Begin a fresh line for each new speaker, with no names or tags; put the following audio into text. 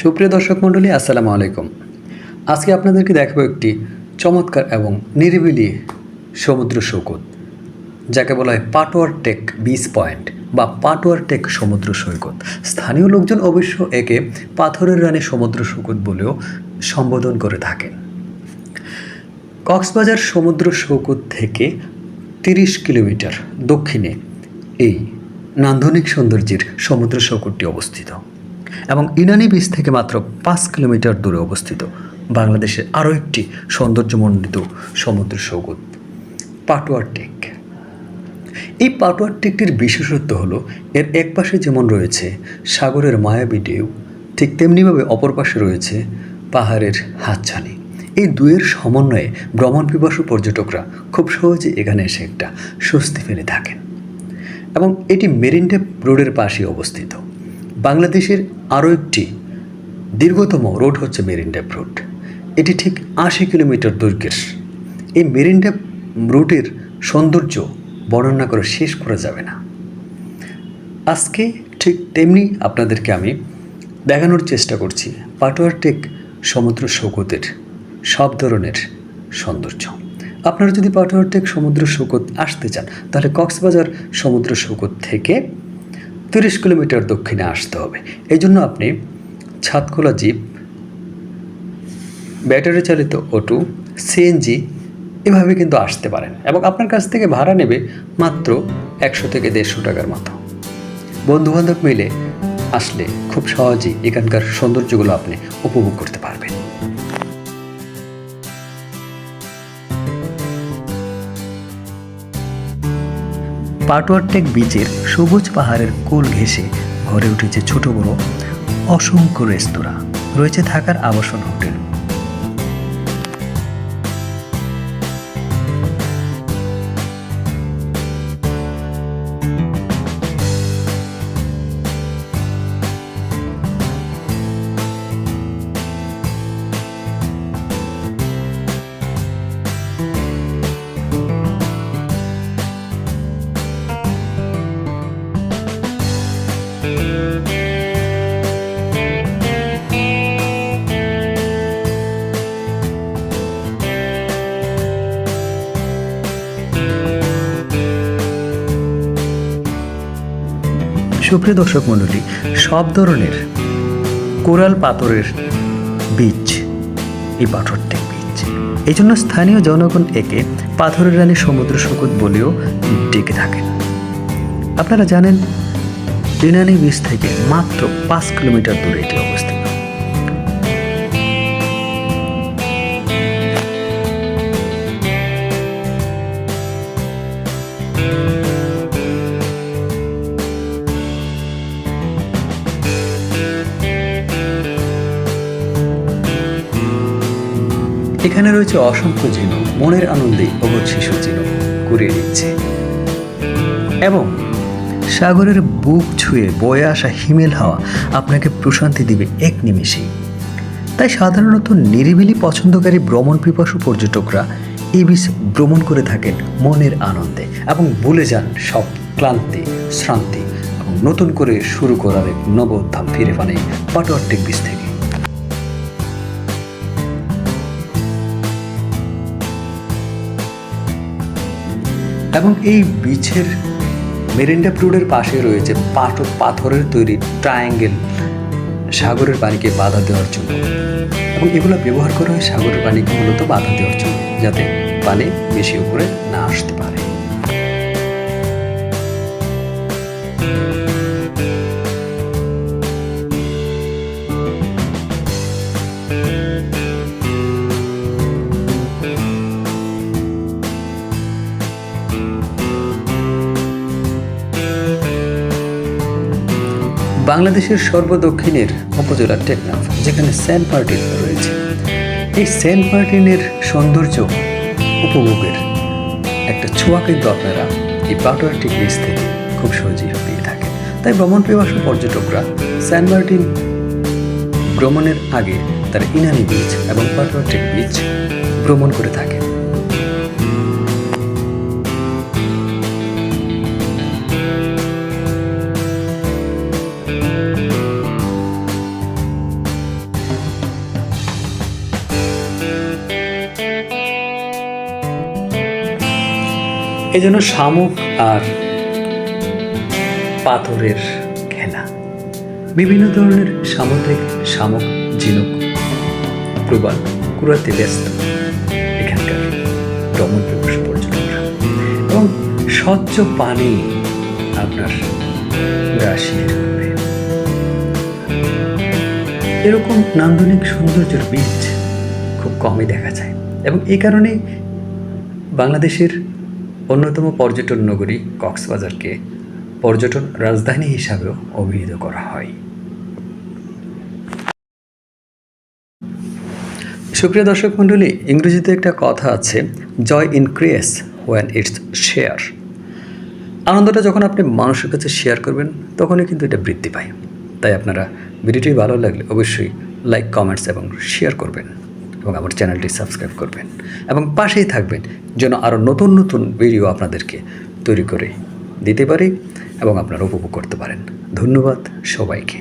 সুপ্রিয় দর্শক মণ্ডলী, আসসালামু আলাইকুম। আজকে আপনাদেরকে দেখাবো একটি চমৎকার এবং নিরিবিলি সমুদ্র সৈকত, যাকে বলা হয় পাটোয়ার টেক বিচ পয়েন্ট বা পাটোয়ার টেক সমুদ্র সৈকত। স্থানীয় লোকজন অবশ্য একে পাথরের রানী সমুদ্র সৈকত বলেও সম্বোধন করে থাকেন। কক্সবাজার সমুদ্র সৈকত থেকে তিরিশ কিলোমিটার দক্ষিণে এই নান্দনিক সৌন্দর্যের সমুদ্র সৈকতটি অবস্থিত। এবং ইনানি বিচ থেকে মাত্র পাঁচ কিলোমিটার দূরে অবস্থিত। বাংলাদেশের আরও একটি সৌন্দর্যমণ্ডিত সমুদ্র সৈকত পাটোয়ার টেক। এই পাটোয়ার টেকটির বিশেষত্ব হলো, এর এক পাশে যেমন রয়েছে সাগরের মায়াবী ঢেউ, ঠিক তেমনিভাবে অপর পাশে রয়েছে পাহাড়ের হাতছানি। এই দুয়ের সমন্বয়ে ভ্রমণ পিপাসু পর্যটকরা খুব সহজে এখানে এসে একটা স্বস্তি ফেলে থাকেন। এবং এটি মেরিনডেপ রোডের পাশে অবস্থিত। বাংলাদেশের আরও একটি দীর্ঘতম রোড হচ্ছে মেরিনডেপ রোড। এটি ঠিক আশি কিলোমিটার দৈর্ঘ্যের। এই মেরিনডেপ রুটের সৌন্দর্য বর্ণনা করে শেষ করা যাবে না। আজকে ঠিক তেমনি আপনাদেরকে আমি দেখানোর চেষ্টা করছি পাটোয়ার টেক সমুদ্র সৈকতের সব ধরনের সৌন্দর্য। আপনারা যদি পাটোয়ার টেক সমুদ্র সৈকত আসতে চান, তাহলে কক্সবাজার সমুদ্র সৈকত থেকে তিরিশ কিলোমিটার দক্ষিণে আসতে হবে। এই জন্য আপনি ছাদখোলা জিপ, ব্যাটারি চালিত অটো, সিএনজি এভাবে কিন্তু আসতে পারেন এবং আপনার কাছ থেকে ভাড়া নেবে মাত্র একশো থেকে দেড়শো টাকার মতো। বন্ধুবান্ধব মিলে আসলে খুব সহজেই এখানকার সৌন্দর্যগুলো আপনি উপভোগ করতে পারবেন। পাটোয়ারটেক বিচের সবুজ পাহাড়ের কোল ঘেঁষে ভরে উঠেছে ছোট বড় অসংখ্য রেস্তোরাঁ। রয়েছে থাকার আবাসন হোটেল। সুপ্রিয় দর্শক মণ্ডলী, সব ধরনের কোরাল পাথরের বীজ এই পাথরটি বীজ। এই জন্য স্থানীয় জনগণ একে পাথরের রানী সমুদ্র সৈকত বলেও ডেকে থাকেন আপনারা জানেন ইনানি বীজ থেকে মাত্র পাঁচ কিলোমিটার দূরে এটি অবস্থিত। এখানে রয়েছে অসংখ্য ঝিনুক মনের আনন্দে অবোধ শিশু ঝিনুক নিচ্ছে। এবং সাগরের বুক ছুঁয়ে বয়ে আসা হিমেল হাওয়া আপনাকে প্রশান্তি দিবে এক নিমেষেই তাই সাধারণত নিরিবিলি পছন্দকারী ভ্রমণ পিপাসু পর্যটকরা এই বিচ ভ্রমণ করে থাকেন মনের আনন্দে এবং ভুলে যান সব ক্লান্তি, শ্রান্তি এবং নতুন করে শুরু করার এক নব উত্থান ফিরে পান পাটোয়ারটেক বিচ থেকে। এবং এই বিচের মেরিন্ডা রোডের পাশে রয়েছে পাট পাথরের তৈরি ট্রায়াঙ্গেল সাগরের পানিকে বাধা দেওয়ার জন্য। এবং এগুলো ব্যবহার করা হয় সাগরের পানিকে মূলত বাধা দেওয়ার জন্য, যাতে পানি বেশি উপরে না আসতে পারে। বাংলাদেশের সর্বদক্ষিণের উপজেলা টেকনাফ, যেখানে সেন্ট মার্টিন রয়েছে। এই সেন্ট মার্টিনের সৌন্দর্য উপভোগের একটা ছোঁয়া কিন্তু আপনারা এই পাটোয়ারটি বিচ থেকে খুব সহজেই পেয়ে থাকেন। তাই ভ্রমণ পিপাসু পর্যটকরা সেন্ট মার্টিন ভ্রমণের আগে তারা ইনানি বিচ এবং পাটোয়ারটিক বিচ ভ্রমণ করে থাকেন। এই জন্য শামুক আর পাথরের খেলা। বিভিন্ন ধরনের সামুদ্রিক শামুক, ঝিনুক, প্রবাল কুড়াতে ব্যস্ত এখানকার ভ্রমণ পিপাসু পর্যটকরা। এবং স্বচ্ছ পানি আপনার শিহরে এরকম নান্দনিক সৌন্দর্যের বীজ খুব কমই দেখা যায়। এবং এই কারণে বাংলাদেশের অন্যতম পর্যটন নগরী কক্সবাজারকে পর্যটন রাজধানী হিসাবেও অভিহিত করা হয়। সুপ্রিয় দর্শক মণ্ডলী, ইংরেজিতে একটা কথা আছে joy increase when it's share আনন্দটা যখন আপনি মানুষের কাছে শেয়ার করবেন, তখনই কিন্তু এটা বৃদ্ধি পায়। তাই আপনারা ভিডিওটি ভালো লাগলে অবশ্যই লাইক কমেন্টস এবং শেয়ার করবেন। এবং আমার চ্যানেলটি সাবস্ক্রাইব করবেন এবং পাশেই থাকবেন যেন আরও নতুন নতুন ভিডিও আপনাদেরকে তৈরি করে দিতে পারি এবং আপনারা উপভোগ করতে পারেন। ধন্যবাদ সবাইকে।